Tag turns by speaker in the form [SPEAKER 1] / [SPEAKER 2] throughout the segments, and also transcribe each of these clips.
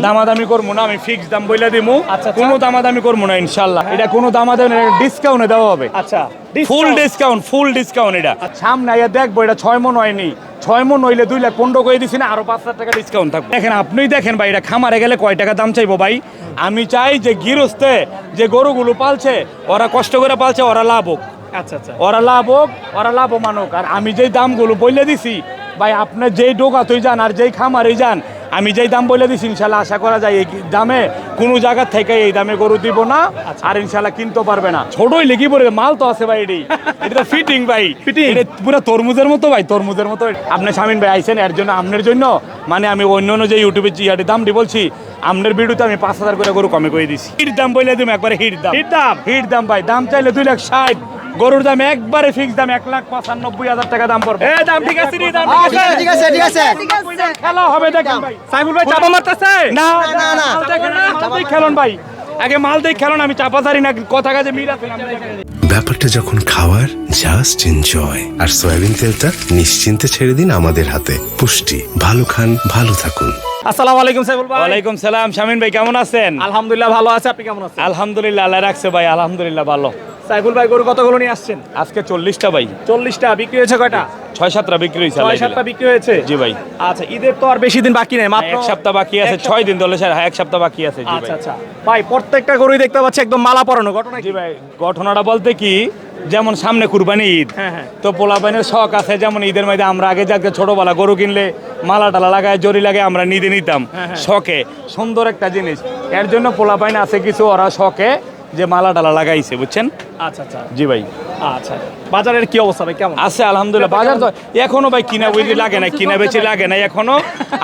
[SPEAKER 1] দামাদামি করব না আমি ফিক্স দাম বইলা দিমু।
[SPEAKER 2] আচ্ছা, আচ্ছা।
[SPEAKER 1] কোনো দামাদামি করব না ইনশাল্লাহ। এটা কোনো দামাদামি ডিসকাউন্টে দেওয়া হবে।
[SPEAKER 2] আচ্ছা
[SPEAKER 1] ফুল ডিসকাউন্ট ফুল ডিসকাউন্ট এটা। সামনে আইয়া দেখব এটা ছয় মন হয়নি। ছয় মন হইলে দুই লাখ পনেরো করে দিছি না আরও পাঁচ হাজার টাকা ডিসকাউন্ট থাকবে। দেখেন আপনিই দেখেন ভাই এটা খামারে গেলে কয় টাকা দাম চাইব ভাই? আমি চাই যে গৃহস্থে যে গরুগুলো পালছে ওরা কষ্ট করে পালছে ওরা লাভ হোক।
[SPEAKER 2] আচ্ছা আচ্ছা।
[SPEAKER 1] ওরা লাভ হোক ওরা লাভ মানুক আর আমি যেই দামগুলো বলে দিছি ভাই আপনার যেই ডোকা তুই যান আর যেই খামারে যান আমি যেই দাম বলে দিছি ইনশাল্লাহ আশা করা যায় এই দামে কোনো জায়গার থেকে এই দামে গরু দিব না আর ইনশাল্লাহ কিনতে পারবে না। ছোট হইলে কি বলে মাল তো আছে ভাই এটি। এটা ফিটিং ভাই।
[SPEAKER 2] ফিটিং
[SPEAKER 1] এটা পুরো তরমুজের মতো ভাই তরমুজের মতো। আপনি স্বামীন ভাই আইছেন এর জন্য আপনার জন্য মানে আমি অন্য অন্য যে ইউটিউবে ইয়াটি দামটি বলছি আপনার ভিডিওতে আমি পাঁচ হাজার করে গরু কমে করে দিছি। হিট দাম বলে দিম একবারে হিট দাম।
[SPEAKER 2] হিট দাম?
[SPEAKER 1] হিট দাম ভাই দাম চাইলে দুই লাখ ষাট। গরুর দাম একবারে ফিক্স দাম এক লাখ পঁচানব্বই হাজার টাকা দাম পড়বে।
[SPEAKER 2] এ দাম ঠিক আছে ঠিক আছে?
[SPEAKER 3] ঠিক আছে
[SPEAKER 1] খেলা হবে দেখেন ভাই।
[SPEAKER 2] সাইফুল ভাই চাপা মারতেছে?
[SPEAKER 1] না
[SPEAKER 3] না।
[SPEAKER 1] দেখেন খেলুন ভাই। আগে মাল দিয়ে খেলুন আমি চাপা সারি না কথা কাজে মিল আছে
[SPEAKER 4] ব্যাপারটা যখন খাওয়ার জাস্ট এনজয় আর সয়াবিন তেলটা নিশ্চিন্তে ছেড়ে দিন আমাদের হাতে। পুষ্টি ভালো খান ভালো থাকুন।
[SPEAKER 2] আসসালামু আলাইকুম সাইফুল ভাই।
[SPEAKER 1] ওয়ালাইকুম সালাম শামিন ভাই কেমন আছেন?
[SPEAKER 2] আলহামদুলিল্লাহ ভালো আছে আপনি কেমন আছেন?
[SPEAKER 1] আলহামদুলিল্লাহ আল্লাহ রাখছে ভাই আলহামদুলিল্লাহ ভালো।
[SPEAKER 2] সাইফুল ভাই গরু কতগুলো নিয়ে আসছেন?
[SPEAKER 1] আজকে চল্লিশটা ভাই।
[SPEAKER 2] চল্লিশটা। বিক্রি হয়েছে কয়টা?
[SPEAKER 1] ছয় সাতটা বিক্রি হয়েছে
[SPEAKER 2] ছয় সাতটা বিক্রি হয়েছে?
[SPEAKER 1] জি ভাই।
[SPEAKER 2] আচ্ছা ঈদের তো আর বেশি দিন বাকি নেই মাত্র
[SPEAKER 1] এক সপ্তাহ বাকি আছে ছয় দিন ধরে স্যার এক সপ্তাহ বাকি আছে জি ভাই।
[SPEAKER 2] আচ্ছা। আচ্ছা ভাই প্রত্যেকটা গরুই দেখতে পাচ্ছি একদম মালা পরানো ঘটনা কি?
[SPEAKER 1] জি ভাই ঘটনাটা বলতে কি যেমন সামনে কুরবানি ঈদ
[SPEAKER 2] হ্যাঁ, হ্যাঁ।
[SPEAKER 1] তো পোলাপাইনের শখ আছে যেমন ঈদের মধ্যে আমরা আগে যাকে ছোটবেলা গরু কিনলে মালা টালা লাগায় জরি লাগে আমরা নিতে নিতাম।
[SPEAKER 2] হ্যাঁ,
[SPEAKER 1] শখে সুন্দর একটা জিনিস। এর জন্য পোলাপাইন আছে কিছু ওরা শখে যে মালা টালা লাগাইছে বুঝছেন?
[SPEAKER 2] আচ্ছা আচ্ছা।
[SPEAKER 1] জি ভাই।
[SPEAKER 2] আচ্ছা। বাজারের কি অবস্থা ভাই কেমন?
[SPEAKER 1] আছে আলহামদুলিল্লাহ। বাজার তো এখনও ভাই কিনা বেচি লাগে না কিনা বেচি লাগে না এখনও।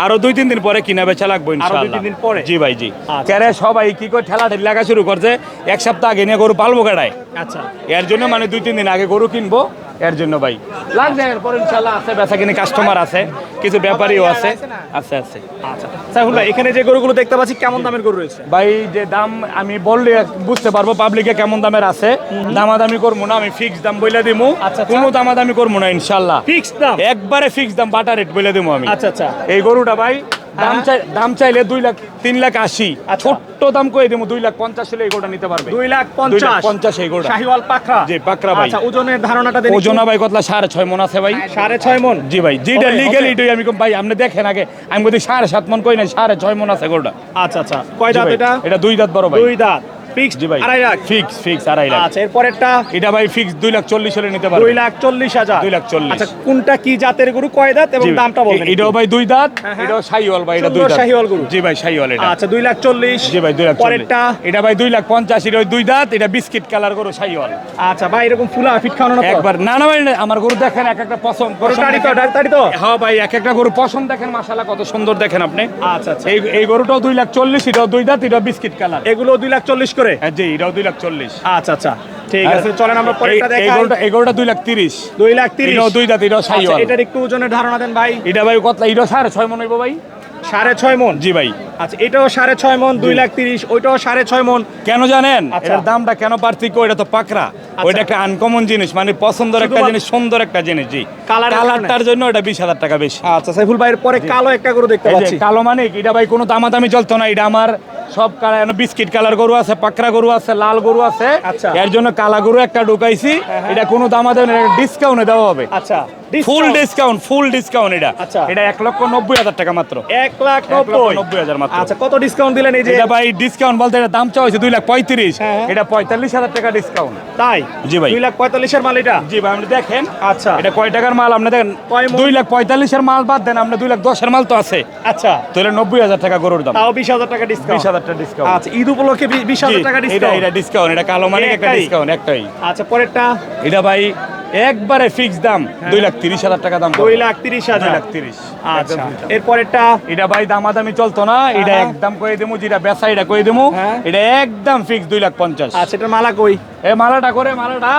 [SPEAKER 1] আরও দুই তিন দিন পরে কিনা বেচা লাগবে ইনশাআল্লাহ দুই
[SPEAKER 2] তিন দিন পরে?
[SPEAKER 1] জি ভাই জি।
[SPEAKER 2] আচ্ছা।
[SPEAKER 1] কেরে সবাই কি করে ঠেলা ঠেলি লাগা শুরু করছে এক সপ্তাহ আগে নিয়ে গরু পালবো কেডায়?
[SPEAKER 2] আচ্ছা।
[SPEAKER 1] এর জন্য মানে দুই তিন দিন আগে গরু কিনবো এর জন্য ভাই। লাগবে এরপর ইনশাল্লাহ আছে বেচা কিনে কাস্টমার আছে কিছু ব্যাপারীও আছে। আছে আছে
[SPEAKER 2] আচ্ছা। ভাই এখানে যে গরুগুলো দেখতে পাচ্ছি কেমন দামের গরু রয়েছে?
[SPEAKER 1] ভাই যে দাম আমি বললে বুঝতে পারব পাবলিকে কেমন দামের আছে? দামাদামি করব না আমি ফিক্স দাম বইলা দিমু।
[SPEAKER 2] আচ্ছা, আচ্ছা।
[SPEAKER 1] কোনো দামাদামি করব না ইনশাল্লাহ।
[SPEAKER 2] ফিক্স দাম?
[SPEAKER 1] একবারে ফিক্স দাম বাটা রেট বলে দিমু আমি।
[SPEAKER 2] আচ্ছা আচ্ছা।
[SPEAKER 1] এই গরুটা ভাই দাম
[SPEAKER 2] হ্যাঁ।
[SPEAKER 1] চাই দাম চাইলে দুই লাখ তিন লাখ আশি।
[SPEAKER 2] আচ্ছা।
[SPEAKER 1] ছোট্ট দাম করে দিমু দুই লাখ পঞ্চাশ হলে এই গরুটা নিতে পারবে।
[SPEAKER 2] দুই লাখ পঞ্চাশ।
[SPEAKER 1] পঞ্চাশ এই গরুটা।
[SPEAKER 2] শাহিওয়াল পাখরা।
[SPEAKER 1] জি, পাকড়া ভাই।
[SPEAKER 2] আচ্ছা ওজনের ধারণাটা দেন
[SPEAKER 1] ওজনা ভাই কতলা? সাড়ে ছয় মন আছে ভাই।
[SPEAKER 2] সাড়ে ছয় মন।
[SPEAKER 1] জি ভাই যেটা লিগেল। এটাই আমি ভাই আপনি দেখেন আগে। আমি বলি সাড়ে সাত মন কই না সাড়ে ছয় মন আছে গরুটা।
[SPEAKER 2] আচ্ছা আচ্ছা। কয় দাঁত এটা?
[SPEAKER 1] এটা দুই দাঁত বড় ভাই।
[SPEAKER 2] দুই দাঁত। ফিক্স
[SPEAKER 1] ভাই।
[SPEAKER 2] আড়াই লাখ।
[SPEAKER 1] ফিক্স ফিক্স আড়াই লাখ।
[SPEAKER 2] আচ্ছা এরপরেরটা
[SPEAKER 1] এটা ভাই ফিক্স দুই লাখ চল্লিশ হলে নিতে পারবে
[SPEAKER 2] দুই লাখ চল্লিশ হাজার।
[SPEAKER 1] দুই লাখ চল্লিশ।
[SPEAKER 2] আচ্ছা কোনটা কি জাতের গরু কয় দাঁত এবং দামটা বলবেন
[SPEAKER 1] এটাও ভাই দুই দাঁত। এটাও শাহিওয়াল ভাই এটা দুই দাঁত।
[SPEAKER 2] শাহিওয়াল গরু।
[SPEAKER 1] জি ভাই শাহিওয়াল এটা।
[SPEAKER 2] আচ্ছা দুই লাখ চল্লিশ।
[SPEAKER 1] জি ভাই দুই লাখ
[SPEAKER 2] পরেরটা?
[SPEAKER 1] এটা ভাই দুই লাখ পঞ্চাশ এটা দুই দাঁত এটা বিস্কিট কালার গরু শাহিওয়াল
[SPEAKER 2] আচ্ছা ভাই এরকম ফুলা ফিট খাওয়ানো না
[SPEAKER 1] একবার না না ভাই আমার গরু দেখেন এক একটা পছন্দ
[SPEAKER 2] গরু
[SPEAKER 1] পছন্দ
[SPEAKER 2] তো
[SPEAKER 1] দেখেন।
[SPEAKER 2] তো।
[SPEAKER 1] হ্যাঁ ভাই এক একটা গরু পছন্দ দেখেন মাশাআল্লাহ কত সুন্দর দেখেন আপনি।
[SPEAKER 2] আচ্ছা আচ্ছা।
[SPEAKER 1] এই এই গরুটাও দুই লাখ চল্লিশ এটাও দুই দাঁত এটাও বিস্কিট কালার।
[SPEAKER 2] এগুলো দুই লাখ চল্লিশ করে?
[SPEAKER 1] হ্যাঁ জি এটাও দুই লাখ চল্লিশ।
[SPEAKER 2] আচ্ছা আচ্ছা ঠিক আছে চলেন আমরা পরেরটা
[SPEAKER 1] এই
[SPEAKER 2] দেখাই।
[SPEAKER 1] গরুটা এই দুই লাখ তিরিশ।
[SPEAKER 2] দুই লাখ তিরিশ।
[SPEAKER 1] দুই দাঁত এটাও
[SPEAKER 2] আচ্ছা,
[SPEAKER 1] শাহিওয়াল
[SPEAKER 2] এটার একটু ওজনের ধারণা দেন ভাই।
[SPEAKER 1] এটা ভাই কত এটাও সাড়ে ছয় মন হইব ভাই।
[SPEAKER 2] সাড়ে ছয় মন?
[SPEAKER 1] জি ভাই।
[SPEAKER 2] আচ্ছা এটাও সাড়ে ছয় মন দুই লাখ তিরিশ ওইটাও সাড়ে ছয় মন।
[SPEAKER 1] কেন জানেন?
[SPEAKER 2] আচ্ছা।
[SPEAKER 1] এটার দামটা কেন পার্থক্য এটা তো পাকড়া। ওইটা একটা আনকমন জিনিস মানে পছন্দের একটা জিনিস সুন্দর একটা জিনিস জি।
[SPEAKER 2] কালারের
[SPEAKER 1] কালারটার জন্য এটা বিশ হাজার টাকা বেশি।
[SPEAKER 2] আচ্ছা সাইফুল ভাইয়ের পরে কালো একটা গরু দেখতে পাচ্ছি।
[SPEAKER 1] কালো মানে? এটা ভাই কোনো দামাদামি চলতো না এটা আমার সব কালার বিস্কিট কালার গরু আছে পাকড়া গরু আছে লাল গরু আছে।
[SPEAKER 2] আচ্ছা।
[SPEAKER 1] এর জন্য কালা গরু একটা ঢুকাইছি। এটা কোনো দামাদামি ডিসকাউন্টে দেওয়া হবে।
[SPEAKER 2] আচ্ছা
[SPEAKER 1] ফুল ডিসকাউন্ট ফুল ডিসকাউন্ট এটা।
[SPEAKER 2] আচ্ছা।
[SPEAKER 1] এটা এক লক্ষ নব্বই হাজার টাকা মাত্র।
[SPEAKER 2] এক লাখ নব্বই।
[SPEAKER 1] হাজার মাত্র।
[SPEAKER 2] আচ্ছা কত ডিসকাউন্ট দিলেন এই যে?
[SPEAKER 1] এটা ভাই ডিসকাউন্ট বলতে এটা দাম চাওয়া হয়েছে দুই লাখ পঁয়ত্রিশ।
[SPEAKER 2] হ্যাঁ।
[SPEAKER 1] এটা পঁয়তাল্লিশ হাজার টাকা ডিসকাউন্ট
[SPEAKER 2] তাই?
[SPEAKER 1] জি ভাই।
[SPEAKER 2] দুই লাখ পঁয়তাল্লিশের মাল এটা?
[SPEAKER 1] জি ভাই আপনি দেখেন।
[SPEAKER 2] আচ্ছা।
[SPEAKER 1] এটা কয় টাকার মাল? আপনি দেখেন? দুই লাখ পঁয়তাল্লিশের মাল বাদ দেন আপনি দুই লাখ দশের মাল তো আছে।
[SPEAKER 2] আচ্ছা।
[SPEAKER 1] তো এটা নব্বই হাজার টাকা গরুর দাম।
[SPEAKER 2] তাও বিশ হাজার টাকা
[SPEAKER 1] বিশ
[SPEAKER 2] ডিসকাউন্ট
[SPEAKER 1] হাজার টাকা ডিসকাউন্ট
[SPEAKER 2] আচ্ছা ঈদ উপলক্ষে
[SPEAKER 1] এটা এটা ডিসকাউন্ট এটা কালো মানে একটা ডিসকাউন্ট একটাই।
[SPEAKER 2] আচ্ছা পরেরটা?
[SPEAKER 1] এটা ভাই একবারে ফিক্স দাম। দুই লাখ তিরিশ হাজার টাকা দাম।
[SPEAKER 2] হ্যাঁ। দুই লাখ তিরিশ হাজার।
[SPEAKER 1] লাখ তিরিশ।
[SPEAKER 2] আচ্ছা। এরপরেরটা?
[SPEAKER 1] এটা ভাই দামাদামি চলতো না এটা
[SPEAKER 2] হ্যাঁ।
[SPEAKER 1] একদম করে দেবো যেটা বেচা এটা করে দেবো
[SPEAKER 2] হ্যাঁ।
[SPEAKER 1] এটা একদম ফিক্স দুই লাখ পঞ্চাশ।
[SPEAKER 2] আচ্ছা এটা মালা কই?
[SPEAKER 1] এ মালাটা করে মালাটা।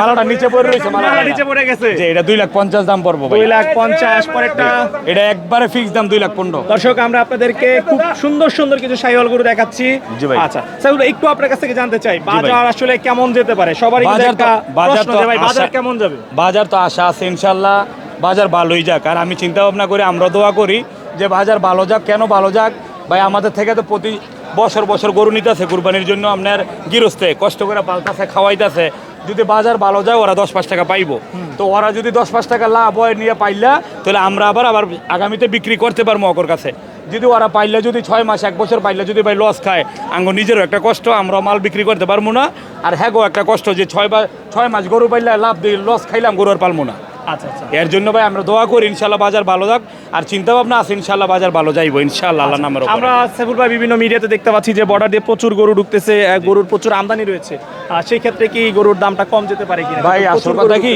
[SPEAKER 1] মালাটা নিচে পড়ে রয়েছে মালাটা।
[SPEAKER 2] নিচে পড়ে গেছে।
[SPEAKER 1] যে এটা দুই লাখ পঞ্চাশ দাম পড়ব ভাই।
[SPEAKER 2] দুই লাখ পঞ্চাশ পরেরটা?
[SPEAKER 1] এটা একবারে ফিক্স দাম দুই লাখ পনেরো।
[SPEAKER 2] দর্শক আমরা আপনাদেরকে খুব সুন্দর সুন্দর কিছু সাইওয়াল গরু দেখাচ্ছি।
[SPEAKER 1] জি ভাই।
[SPEAKER 2] আচ্ছা সেগুলো একটু আপনার কাছ থেকে জানতে চাই বাজার আসলে কেমন যেতে পারে? সবারই
[SPEAKER 1] বাজার বাজার
[SPEAKER 2] প্রশ্ন
[SPEAKER 1] তো
[SPEAKER 2] বাজার কেমন যাবে?
[SPEAKER 1] বাজার তো আশা আছে ইনশাল্লাহ, বাজার ভালোই যাক। আর আমি চিন্তা ভাবনা করি, আমরা দোয়া করি যে বাজার ভালো যাক। কেন ভালো যাক? ভাই, আমাদের থেকে তো প্রতি বছর বছর গরু নিতেছে কুরবানির জন্য, আপনার গৃহস্থে কষ্ট করে পালতাছে, খাওয়াইতেছে। যদি বাজার ভালো যায়, ওরা দশ পাঁচ টাকা পাইবো। তো ওরা যদি দশ পাঁচ টাকা লাভ হয়, নিয়ে পাইলা, তাহলে আমরা আবার আবার আগামীতে বিক্রি করতে পারব অকর কাছে। যদি ওরা পাইলে যদি ছয় মাস এক বছর পাইলে যদি ভাই লস খায় আঙ্গ নিজেরও একটা কষ্ট আমরা মাল বিক্রি করতে পারব না। আর হ্যাঁ গো একটা কষ্ট যে ছয় বা ছয় মাস গরু পাইলে লাভ দিই লস খাইলাম গরু আর পালবো না।
[SPEAKER 2] আচ্ছা আচ্ছা।
[SPEAKER 1] এর জন্য ভাই আমরা দোয়া করি ইনশাল্লাহ বাজার ভালো যাক। আর চিন্তা ভাবনা আছে ইনশাল্লাহ বাজার ভালো যাইবো ইনশাল্লাহ আল্লাহ নামের
[SPEAKER 2] আমরা সাইফুল ভাই বিভিন্ন মিডিয়াতে দেখতে পাচ্ছি যে বর্ডার দিয়ে প্রচুর গরু ঢুকতেছে গরুর প্রচুর আমদানি রয়েছে। আর সেই ক্ষেত্রে কি গরুর দামটা কম যেতে পারে কিনা?
[SPEAKER 1] ভাই আসল কথা কি?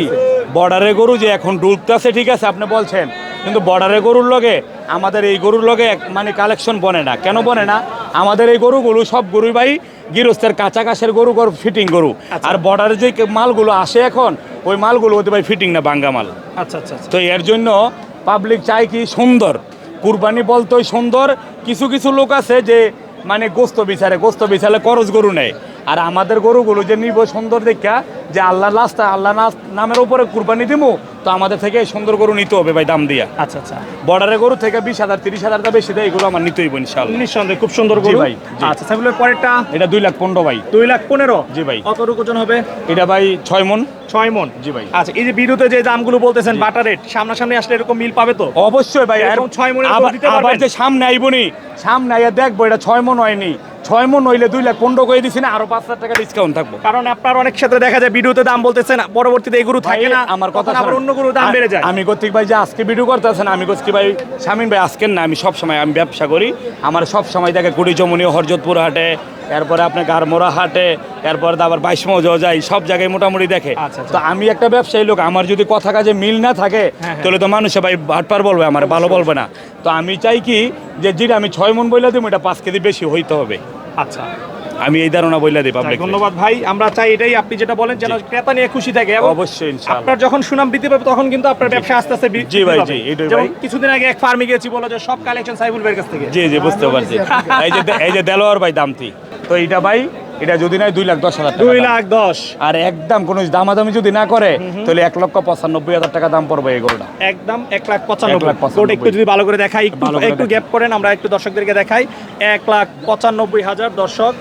[SPEAKER 1] বর্ডারে গরু যে এখন ডুবতেছে ঠিক আছে আপনি বলছেন। কিন্তু বর্ডারে গরুর লগে আমাদের এই গরুর লগে মানে কালেকশন বনে না। কেন বনে না? আমাদের এই গরুগুলো সব গরুই ভাই গৃহস্থের কাঁচা কাছের গরু গরু ফিটিং গরু। আর বর্ডারে যে মালগুলো আসে এখন ওই মালগুলো ওদের ভাই ফিটিং না বাঙ্গা মাল।
[SPEAKER 2] আচ্ছা আচ্ছা আচ্ছা।
[SPEAKER 1] তো এর জন্য পাবলিক চাই কি সুন্দর। কুরবানি বলতোই সুন্দর। কিছু কিছু লোক আছে যে মানে গোস্ত বিচারে গোস্ত বিচারে করজ গরু নেয়। আর আমাদের গরুগুলো যে নিব সুন্দর দেখা যে আল্লাহ লাস্তা আল্লাহ নামের উপরে কুরবানি দিমু তো আমাদের থেকে সুন্দর গরু নিতে হবে ভাই দাম দিয়া।
[SPEAKER 2] আচ্ছা আচ্ছা।
[SPEAKER 1] বর্ডারে গরু থেকে বিশ হাজার তিরিশ হাজার দাম বেশি দেয় এগুলো আমার নিতেই হইব ইনশাল্লাহ
[SPEAKER 2] নিঃসন্দেহে খুব সুন্দর গরু।
[SPEAKER 1] ভাই,
[SPEAKER 2] আচ্ছা সাইফুলের পরেরটা?
[SPEAKER 1] এটা দুই লাখ পনেরো ভাই।
[SPEAKER 2] দুই লাখ পনেরো?
[SPEAKER 1] জি ভাই।
[SPEAKER 2] কত ওজন হবে?
[SPEAKER 1] এটা ভাই ছয় মন।
[SPEAKER 2] ছয় মন।
[SPEAKER 1] জি ভাই।
[SPEAKER 2] আচ্ছা এই যে বিরুতে যে দামগুলো বলতেছেন বাটার রেট সামনাসামনি আসলে এরকম মিল পাবে তো?
[SPEAKER 1] অবশ্যই ভাই
[SPEAKER 2] এরকম ছয় গরু
[SPEAKER 1] আবার
[SPEAKER 2] দিতে
[SPEAKER 1] আবার? যে সামনে আইবনি সামনে আইয়া দেখব এটা ছয় মন হয়নি। ছয় মন হইলে দুই লাখ পনেরো করে দিছি না আরও পাঁচ হাজার টাকা ডিসকাউন্ট থাকব।
[SPEAKER 2] কারণ আপনার অনেক ক্ষেত্রে দেখা যায় ভিডিওতে দাম বলতেছেন পরবর্তীতে এই গরু থাকে না
[SPEAKER 1] আমার কথা
[SPEAKER 2] আবার। অন্য গরুর দাম বেড়ে যায়।
[SPEAKER 1] আমি কর্তিক ভাই যে আজকে ভিডিও করতেছেন আমি কর্তিক ভাই শামিন ভাই আজকের না আমি সব সময় আমি ব্যবসা করি। আমার সব সময় দেখে কুড়ি চমনি হরজতপুর হাটে এরপরে আপনার গারমোড়া হাটে এরপরে তো আবার বাইশ মজা যাই সব জায়গায় মোটামুটি দেখে।
[SPEAKER 2] আচ্ছা, আচ্ছা।
[SPEAKER 1] তো আমি একটা ব্যবসায়ী লোক আমার যদি কথা কাজে মিল না থাকে
[SPEAKER 2] হ্যাঁ।
[SPEAKER 1] তাহলে তো মানুষে ভাই হাটপার বলবে আমার ভালো বলবে না। তো আমি চাই কি যে যেটা আমি ছয় মন বইলা দিব এটা পাঁচ কেজি বেশি হইতে হবে।
[SPEAKER 2] আচ্ছা।
[SPEAKER 1] আমি এই ধারণা বইলা দিই পাবলিক
[SPEAKER 2] ধন্যবাদ ভাই আমরা চাই এটাই আপনি যেটা বলেন যেন ক্রেতা নিয়ে খুশি থাকে
[SPEAKER 1] অবশ্যই ইনশাআল্লাহ।
[SPEAKER 2] আপনার যখন সুনাম বৃদ্ধি পাবে তখন কিন্তু আপনার ব্যবসা আস্তে আস্তে বৃদ্ধি
[SPEAKER 1] জি ভাই, জি, এটাই ভাই।
[SPEAKER 2] কিছুদিন আগে এক ফার্মে গেছি বলো যে সব কালেকশন সাইবুল ভাইয়ের কাছ থেকে।
[SPEAKER 1] জি জি বুঝতে পারছি। এই যে এই যে দেলোয়ার ভাই দামটি। তো এইটা ভাই এটা যদি নাই দুই লাখ দশ হাজার
[SPEAKER 2] দুই লাখ দশ।
[SPEAKER 1] আর একদম কোনো দামাদামি যদি না করে তাহলে এক লক্ষ পঁচানব্বই হাজার টাকা দাম পড়বে এই গরুটা।
[SPEAKER 2] একদম এক লাখ পঁচানব্বই। একটু যদি ভালো করে দেখাই একটু একটু গ্যাপ করেন আমরা একটু দর্শকদেরকে দেখাই। এক লাখ পঁচানব্বই হাজার দর্শক।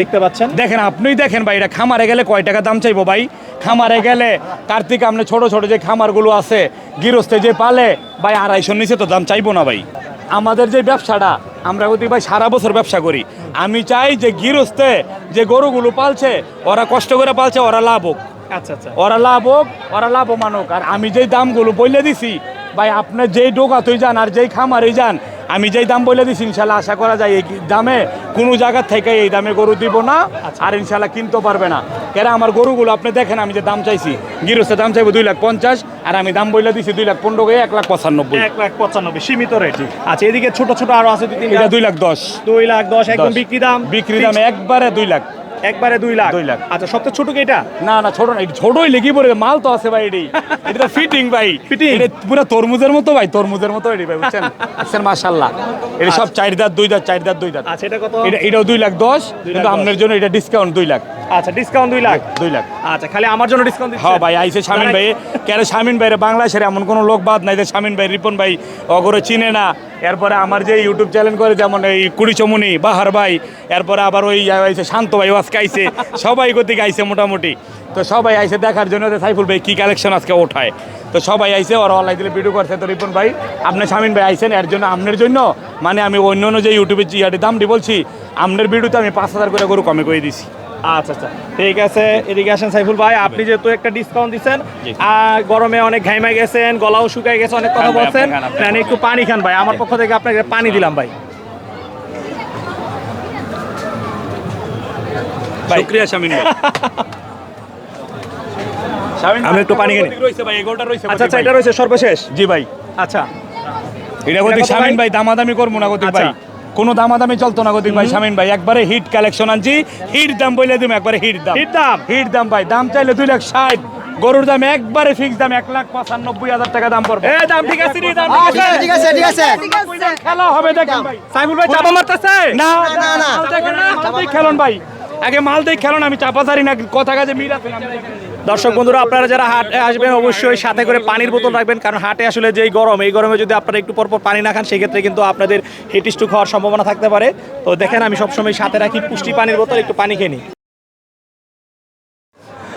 [SPEAKER 2] দেখতে পাচ্ছেন।
[SPEAKER 1] দেখেন আপনিই দেখেন ভাই এটা খামারে গেলে কয় টাকা দাম চাইব ভাই? খামারে গেলে কার্তিক আপনি ছোট ছোট যে খামারগুলো আছে গৃহস্থে যে পালে ভাই আড়াইশোর নিচে তো দাম চাইব না ভাই। আমাদের যে ব্যবসাটা আমরা যদি ভাই সারা বছর ব্যবসা করি। আমি চাই যে গৃহস্থে যে গরুগুলো পালছে ওরা কষ্ট করে পালছে ওরা লাভ হোক
[SPEAKER 2] আচ্ছা আচ্ছা।
[SPEAKER 1] ওরা লাভ হোক ওরা লাভ হোক। আর আমি যেই দামগুলো বলে দিছি ভাই আপনার যেই ডোকা তুই যান আর যেই খামারে যান আমি যেই দাম বলে দিছি ইনশাল্লাহ আশা করা যায় এই দামে কোনো জায়গার থেকে এই দামে গরু দিব না আর ইনশাল্লাহ কিনতে পারবে না। কেন আমার গরুগুলো আপনি দেখেন আমি যে দাম চাইছি গিরস্তে দাম চাইব দুই লাখ পঞ্চাশ আর আমি দাম বলে দিছি দুই লাখ পনেরো গিয়ে এক লাখ পঁচানব্বই।
[SPEAKER 2] এক লাখ পঁচানব্বই সীমিত রেট। আচ্ছা এদিকে ছোট ছোট আরও আছে দুই
[SPEAKER 1] লাখ। দশ।
[SPEAKER 2] দুই লাখ দশ একদম বিক্রি দাম।
[SPEAKER 1] বিক্রি দাম একবারে দুই লাখ।
[SPEAKER 2] একবারে দুই লাখ।
[SPEAKER 1] দুই লাখ।
[SPEAKER 2] আচ্ছা সবচেয়ে ছোট কি এটা?
[SPEAKER 1] না না ছোট না এটা ছোটই লেগে পড়ে মাল তো আছে ভাই এটি। এটা ফিটিং ভাই।
[SPEAKER 2] ফিটিং
[SPEAKER 1] এটা পুরো তরমুজের মতো ভাই তরমুজের মতো এটি ভাই বুঝছেন? বুঝছেন মাশাল্লাহ এটা সব চার দাঁত দুই দাঁত চার দাঁত দুই দাঁত।
[SPEAKER 2] আচ্ছা এটা কত?
[SPEAKER 1] এটা এটাও দুই লাখ দশ কিন্তু আপনার জন্য এটা ডিসকাউন্ট দুই লাখ।
[SPEAKER 2] আচ্ছা ডিসকাউন্ট দুই লাখ?
[SPEAKER 1] দুই লাখ।
[SPEAKER 2] আচ্ছা খালি আমার জন্য ডিসকাউন্ট
[SPEAKER 1] হ্যাঁ ভাই আইসে শামিন ভাই। কেন শামিন ভাইরে বাংলাদেশের এমন কোনো লোক বাদ নাই যে শামিন ভাই রিপন ভাই অগরে চিনে না? এরপরে আমার যে ইউটিউব চ্যানেল করে যেমন এই কুড়ি চমুনি বাহার ভাই এরপরে আবার ওই আইসে শান্ত ভাই আজকে আইসে সবাই গতিকে আইসে মোটামুটি। তো সবাই আইসে দেখার জন্য যে সাইফুল ভাই কি কালেকশন আজকে ওঠায়। তো সবাই আইসে ওরা অনলাইন দিলে ভিডিও করছে। তো রিপন ভাই আপনি শামিন ভাই আইসেন এর জন্য আপনার জন্য? মানে আমি অন্য অন্য যে ইউটিউবের ইয়াটি দামটি বলছি আপনার ভিডিওতে আমি পাঁচ হাজার করে গরু কমে করে দিছি।
[SPEAKER 2] আচ্ছা আচ্ছা। ঠিক আছে এদিকে আসেন সাইফুল ভাই আপনি যেহেতু একটা ডিসকাউন্ট দিচ্ছেন আর গরমে অনেক ঘাইমা গেছেন গলাও শুকায় গেছে অনেক কথা বলছেন। একটু পানি খান ভাই আমার পক্ষ থেকে আপনাকে পানি দিলাম ভাই। ভাই।
[SPEAKER 1] শুক্রিয়া শামিন
[SPEAKER 2] আমি একটু পানি
[SPEAKER 1] ভাই
[SPEAKER 2] আচ্ছা আচ্ছা এটা রয়েছে সর্বশেষ?
[SPEAKER 1] জি ভাই।
[SPEAKER 2] আচ্ছা।
[SPEAKER 1] এটা
[SPEAKER 2] কত
[SPEAKER 1] শামিন
[SPEAKER 2] ভাই?
[SPEAKER 1] ভাই দামাদামি করব না ভাই
[SPEAKER 2] আচ্ছা।
[SPEAKER 1] কোনো দামাদামি চলতো না গতিক ভাই শামিন ভাই। একবারে হিট কালেকশন আনছি। হিট দাম বলে দিম একবারে হিট দাম।
[SPEAKER 2] হিট দাম?
[SPEAKER 1] হিট দাম ভাই দাম চাইলে দুই লাখ ষাট। গরুর দাম একবারে ফিক্স দাম এক লাখ পঁচানব্বই হাজার টাকা দাম পড়বে।
[SPEAKER 2] এ দাম ঠিক আছে রে, দাম ঠিক আছে।
[SPEAKER 3] ঠিক আছে ঠিক আছে
[SPEAKER 1] খেলা হবে দেখেন ভাই।
[SPEAKER 2] সাইফুল ভাই চাপা মারতেছে?
[SPEAKER 1] না
[SPEAKER 3] না, না।
[SPEAKER 1] দেখেন খেলুন ভাই। আগে মাল দিয়ে খেলুন আমি চাপা জারি না কথা কাজে মিল আছে।
[SPEAKER 2] দর্শক বন্ধুরা, আপনারা যারা হাটে আসবেন, অবশ্যই সাথে করে পানির বোতল রাখবেন, কারণ হাটে আসলে যেই গরম, এই গরমে যদি আপনারা একটু পরপর পর পানি না খান, সেক্ষেত্রে কিন্তু আপনাদের হিট হওয়ার সম্ভাবনা থাকতে পারে। তো দেখেন, আমি সবসময় সাথে রাখি পুষ্টি পানির বোতল, একটু পানি খেয়ে নিই।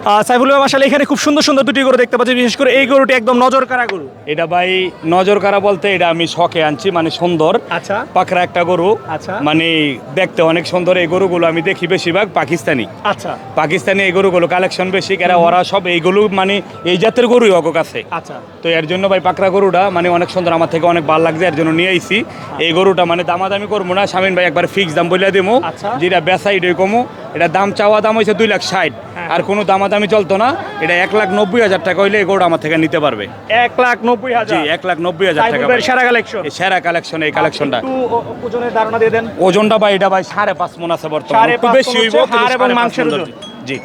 [SPEAKER 2] সাইফুল ভাই আসলে এখানে খুব সুন্দর সুন্দর দুটি গরু দেখতে পাচ্ছি বিশেষ করে এই গরুটি একদম নজর কারা গরু।
[SPEAKER 1] এটা ভাই নজর কারা বলতে এটা আমি শখে আনছি মানে সুন্দর।
[SPEAKER 2] আচ্ছা।
[SPEAKER 1] পাকড়া একটা গরু।
[SPEAKER 2] আচ্ছা।
[SPEAKER 1] মানে দেখতে অনেক সুন্দর এই গরুগুলো আমি দেখি বেশিরভাগ পাকিস্তানি।
[SPEAKER 2] আচ্ছা।
[SPEAKER 1] পাকিস্তানি এই গরুগুলো কালেকশন বেশি কেরা ওরা সব এইগুলো মানে এই জাতের গরুই অক কাছে।
[SPEAKER 2] আচ্ছা।
[SPEAKER 1] তো এর জন্য ভাই পাকড়া গরুটা মানে অনেক সুন্দর আমার থেকে অনেক ভালো লাগছে এর জন্য নিয়ে আইছি। এই গরুটা মানে দামাদামি করব না স্বামীন ভাই একবার ফিক্স দাম বলে দিমু।
[SPEAKER 2] আচ্ছা।
[SPEAKER 1] যেটা বেচা এটাই কমু। এটা দাম চাওয়া দাম হয়েছে দুই লাখ ষাট।
[SPEAKER 2] হ্যাঁ।
[SPEAKER 1] আর কোনো দামাদামি চলতো না। এটা এক লাখ নব্বই হাজার টাকা হইলে গোড় গরুটা আমার থেকে নিতে পারবে।
[SPEAKER 2] এক লাখ নব্বই
[SPEAKER 1] জি
[SPEAKER 2] হাজার
[SPEAKER 1] এক লাখ নব্বই হাজার টাকা
[SPEAKER 2] সেরা কালেকশন
[SPEAKER 1] সেরা কালেকশন এই কালেকশনটা
[SPEAKER 2] ওজনের ধারণা দিয়ে দেন।
[SPEAKER 1] ওজনটা ভাই এটা ভাই সাড়ে পাঁচ মন আছে বর্তমানে। বেশি হইব
[SPEAKER 2] এবং মাংসের।
[SPEAKER 1] জি।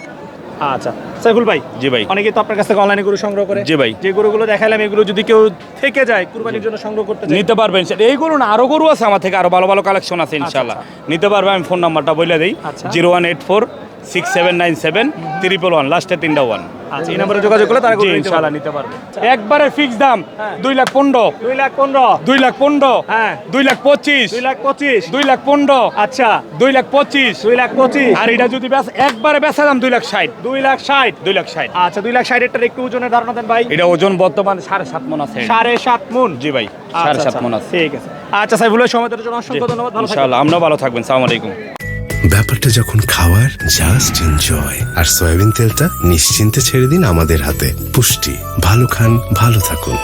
[SPEAKER 2] আচ্ছা। সাইফুল ভাই
[SPEAKER 1] জি ভাই।
[SPEAKER 2] অনেকে তো আপনার কাছ থেকে অনলাইনে গরু সংগ্রহ করে।
[SPEAKER 1] জি ভাই।
[SPEAKER 2] যে গরুগুলো দেখালাম এগুলো যদি কেউ থেকে যায় কুরবানির জন্য সংগ্রহ করতে
[SPEAKER 1] নিতে পারবেন। স্যার এই গরু না আরও গরু আছে আমার থেকে আরও ভালো ভালো কালেকশন আছে ইনশাআল্লাহ। নিতে পারবে আমি ফোন নাম্বারটা বলে দিই।
[SPEAKER 2] আচ্ছা।
[SPEAKER 1] Zero one eight four six seven nine seven triple one লাস্টে তিনটা ওয়ান
[SPEAKER 2] আচ্ছা এই নম্বরে যোগাযোগ করলে তারা গরু নিতে পারবে।
[SPEAKER 1] একবারে ফিক্স দাম
[SPEAKER 2] হ্যাঁ।
[SPEAKER 1] দুই লাখ পনেরো
[SPEAKER 2] দুই লাখ পনেরো
[SPEAKER 1] দুই লাখ পনেরো
[SPEAKER 2] হ্যাঁ
[SPEAKER 1] দুই লাখ পঁচিশ
[SPEAKER 2] দুই লাখ পঁচিশ
[SPEAKER 1] দুই লাখ পনেরো
[SPEAKER 2] আচ্ছা
[SPEAKER 1] দুই লাখ পঁচিশ
[SPEAKER 2] দুই লাখ পঁচিশ
[SPEAKER 1] আর এটা যদি একবারে বেচা দাম দুই লাখ ষাট
[SPEAKER 2] দুই লাখ ষাট
[SPEAKER 1] দুই লাখ ষাট
[SPEAKER 2] আচ্ছা দুই লাখ ষাটেরটার একটু ওজনের ধারণা দেন ভাই
[SPEAKER 1] এটা ওজন বর্তমানে সাড়ে সাত মন আছে
[SPEAKER 2] সাড়ে সাত মন
[SPEAKER 1] জি ভাই
[SPEAKER 2] আচ্ছা,
[SPEAKER 1] সাড়ে সাত
[SPEAKER 2] আচ্ছা,
[SPEAKER 1] মন আছে
[SPEAKER 2] ঠিক আছে আচ্ছা সময় জন্য অসংখ্য ধন্যবাদ ভালো
[SPEAKER 1] ইনশাআল্লাহ আমরাও ভালো থাকবেন সালাম আলাইকুম
[SPEAKER 4] ব্যাপারটা যখন খাওয়ার জাস্ট এনজয় আর সয়াবিন তেলটা নিশ্চিন্তে ছেড়ে দিন আমাদের হাতে। পুষ্টি, ভালো খান, ভালো থাকুন।